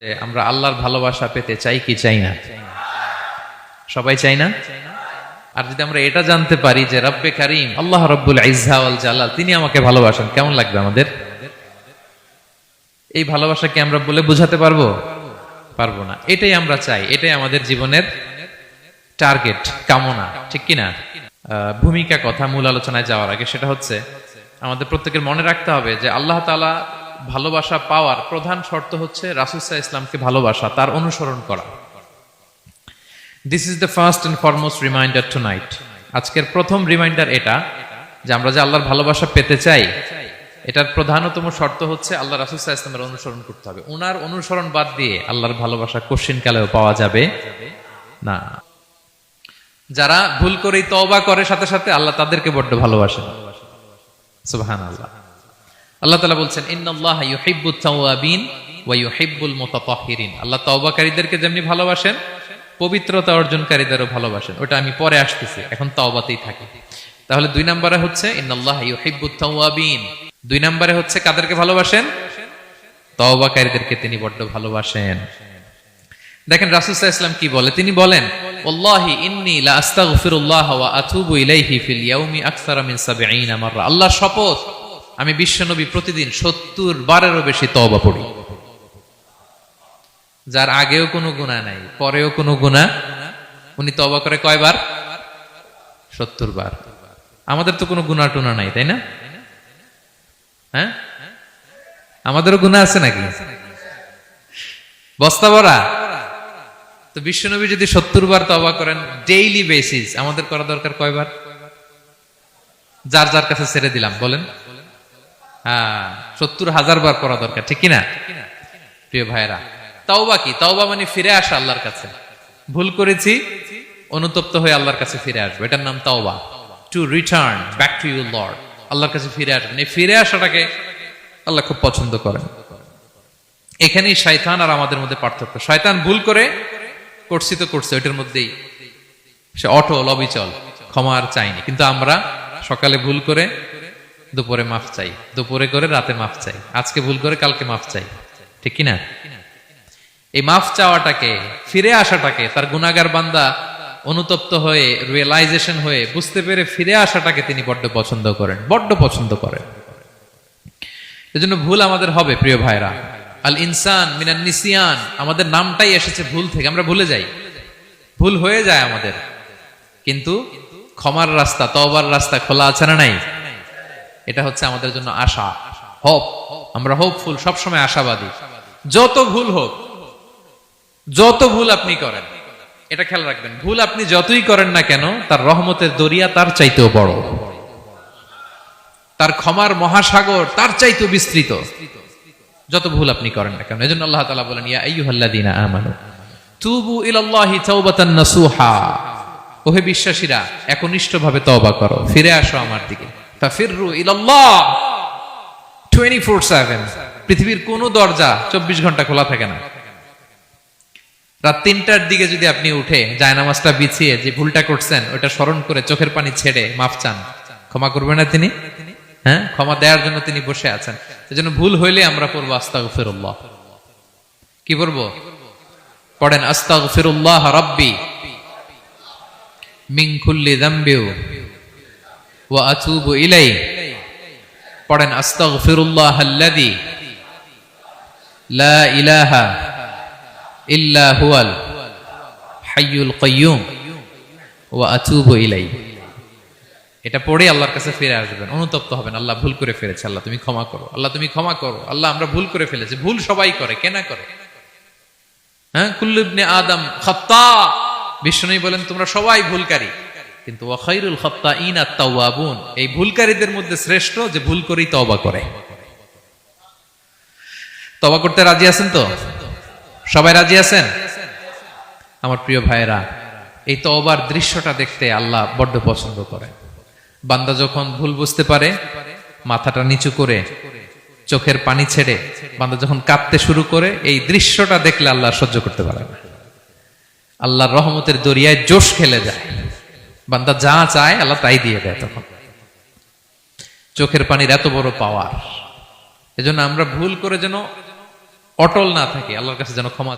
আমরা আল্লাহর ভালোবাসা পেতে চাই কি চাই না? সবাই চাই না? আর যদি আমরা এটা জানতে পারি যে রব্বে কারিম, আল্লাহ রব্বুল ইজ্জা জালাল, তিনি আমাকে ভালোবাসেন, কেমন লাগবে আমাদের? এই ভালোবাসাকে আমরা বলে বোঝাতে পারব? পারব না। এটাই আমরা চাই, এটাই আমাদের জীবনের টার্গেট, কামনা, ঠিক কিনা? ভূমিকা, কথা, মূল আলোচনায় যাওয়ার আগে সেটা হচ্ছে, আমাদের প্রত্যেকের মনে রাখতে হবে যে আল্লাহ তাআলা ভালোবাসা পাওয়ার প্রধান শর্ত হচ্ছে রাসুসাহ ইসলামকে ভালোবাসা, তার অনুসরণ করা। This is the first and foremost reminder tonight আজকের প্রথম রিমাইন্ডার এটা যে আমরা যে আল্লাহর ভালোবাসা পেতে চাই, এটার প্রধানতম শর্ত হচ্ছে আল্লাহ রাসুসাহ ইসলামের অনুসরণ করতে হবে। ওনার অনুসরণ বাদ দিয়ে আল্লাহর ভালোবাসা কোশ্চিন কালেও পাওয়া যাবে না। যারা ভুল করেই তওবা করে, সাথে সাথে আল্লাহ তাদেরকে বড্ড ভালোবাসেন। সুবহান আল্লাহ আল্লাহ তালা বলছেন, ইন্নাল্লাহ ইউহিব্বুত আল্লাহ তওবাকারীদেরকে যেমনি ভালোবাসেন, পবিত্রতা অর্জনকারীদেরও ভালোবাসেন। ওটা আমি পরে আসতেছি, এখন তওবাতেই থাকি। তাহলে দুই নম্বরে হচ্ছে, ইন্নাল্লাহ ইউহিব্বুত দুই নম্বরে হচ্ছে, কাদেরকে ভালোবাসেন? তওবাকারীদেরকে তিনি বড্ড ভালোবাসেন। দেখেন রাসূলুল্লাহ ইসলাম কি বলে? তিনি বলেন, ওয়াল্লাহি ইন্নী লা আস্তাগফিরুল্লাহ ওয়া আতুবু ইলাইহি ফিল ইয়াউমি আকসারা 70 মাররা। আল্লাহ শপথ আমি বিশ্বনবী প্রতিদিন 70 বারেরও বেশি তওবা পড়ি। যার আগেও কোনো গুনাহ নাই, পরেও কোনো গুনাহ। উনি তওবা করে কয়বার? 70 বার। আমাদের তো কোনো গুনাহ টুনা নাই, তাই না? হ্যাঁ? আমাদেরও গুনাহ আছে নাকি? বস্তা ভরা? তো বিশ্বনবী যদি সত্তর বার তবা করেন ডেইলি বেসিস আমাদের করা দরকার কয়বার? যার যার কাছে ছেড়ে দিলাম, বলেন। হ্যাঁ সত্তর হাজার বার করা দরকার, ঠিক কিনা? প্রিয় ভাইরা তাওবা কি? তাওবা মানে ফিরে আসা আল্লাহর কাছে। ভুল করেছি, অনুতপ্ত হয়ে আল্লাহর কাছে ফিরে আসব। এটার নাম তাওবা। To return back to you lord আল্লাহর কাছে ফিরে আসবেন এই ফিরে আসাটাকে আল্লাহ খুব পছন্দ করেন। এখানেই শয়তান আর আমাদের মধ্যে পার্থক্য। শয়তান ভুল করে, করছি তো করছে, ওইটার মধ্যেই সে অটল, অবিচল ক্ষমা আর চাইনি। কিন্তু আমরা সকালে ভুল করে দুপুরে মাফ চাই। দুপুরে করে রাতে মাফ চাই। আজকে ভুল করে কালকে মাফ চাই। ঠিক কিনা? এই মাফ চাওয়াটাকে, ফিরে আসাটাকে, তার গুনাগার বান্দা অনুতপ্ত হয়ে রিয়েলাইজেশন হয়ে, বুঝতে পেরে ফিরে আসাটাকে তিনি বড্ড পছন্দ করেন, বড্ড পছন্দ করেন। এজন্য ভুল আমাদের হবে, প্রিয় ভাইরা। আল ইনসান মিনান নিসিয়ান, আমাদের নামটাই এসেছে ভুল থেকে, আমরা ভুলে যাই। ভুল হয়ে যায় আমাদের। কিন্তু ক্ষমার রাস্তা তবার রাস্তা খোলা আছে না নাই? এটা হচ্ছে আমাদের জন্য আশা। হোপ আমরা হোপফুল সবসময় আশাবাদী। যত ভুল হোক, যত ভুল আপনি করেন, এটা খেয়াল রাখবেন, ভুল আপনি যতই করেন না কেন, তার রহমতের দরিয়া তার চাইতেও বড়। তার ক্ষমার মহাসাগর তার চাইতেও বিস্তৃত। যত ভুল আপনি করেন না কেন, এজন্য আল্লাহ তালা বলেন, ইয়া আইয়ুহাল্লাযীনা আমানু, তুবু ইলাল্লাহি তাওবাতান নাসুহা। ওহে বিশ্বাসীরা, একনিষ্ঠভাবে তওবা করো, ফিরে আসো আমার দিকে। ফাফিররু ইলাল্লাহ। 24/7 পৃথিবীর কোনো দরজা 24 ঘণ্টা খোলা থাকে না। রাত তিনটার দিকে যদি আপনি উঠে জায়নামাজটা বিছিয়ে যে ভুলটা করছেন, ওটা স্মরণ করে চোখের পানি ছেড়ে মাফ চান। ক্ষমা করবে না তিনি? হ্যাঁ? ক্ষমা দেওয়ার জন্য তিনি বসে আছেন। এজন্য ভুল হইলে আমরা পড়ব আস্তাগফিরুল্লাহ। কি পড়ব? পড়েন আস্তাগফিরুল্লাহ রাব্বি মিন কুল্লি যামবিউ ইলাই পড়েন এটা পড়ে আল্লাহর কাছে ফিরে আসবেন, অনুতপ্ত হবেন, আল্লাহ ভুল করে ফেলেছে, আল্লাহ তুমি ক্ষমা করো, আল্লাহ তুমি ক্ষমা করো, আল্লাহ আমরা ভুল করে ফেলেছি, ভুল সবাই করে কেনা করে? হ্যাঁ? কুল্লুবনে আদম খত্তা বিষ্ণু বলেন, তোমরা সবাই ভুলকারী। কিন্তু ওয়াখাইরুল খত্তা ইন আত্মাউয়াবুন এই ভুলকারীদের মধ্যে শ্রেষ্ঠ যে ভুল করেই তওবা করে। তওবা করতে রাজি আছেন তো? সবাই রাজি আছেন? আমার প্রিয় ভাইয়েরা, এই তওবার দৃশ্যটা দেখতে আল্লাহ বড্ড পছন্দ করে। বান্দা যখন ভুল বুঝতে পারে, মাথাটা নিচু করে, চোখের পানি ছেড়ে বান্দা যখন কাঁদতে শুরু করে, এই দৃশ্যটা দেখলে আল্লাহ সহ্য করতে পারে না। আল্লাহর রহমতের দরিয়ায় জোশ খেলে যায়। বান্দা যা চায় আল্লাহ তাই দিয়ে দেয় তখন। চোখের পানির এত বড় পাওয়ার এজন্য আমরা ভুল করে যেন অটল না থাকে, আল্লাহর কাছে যেন ক্ষমা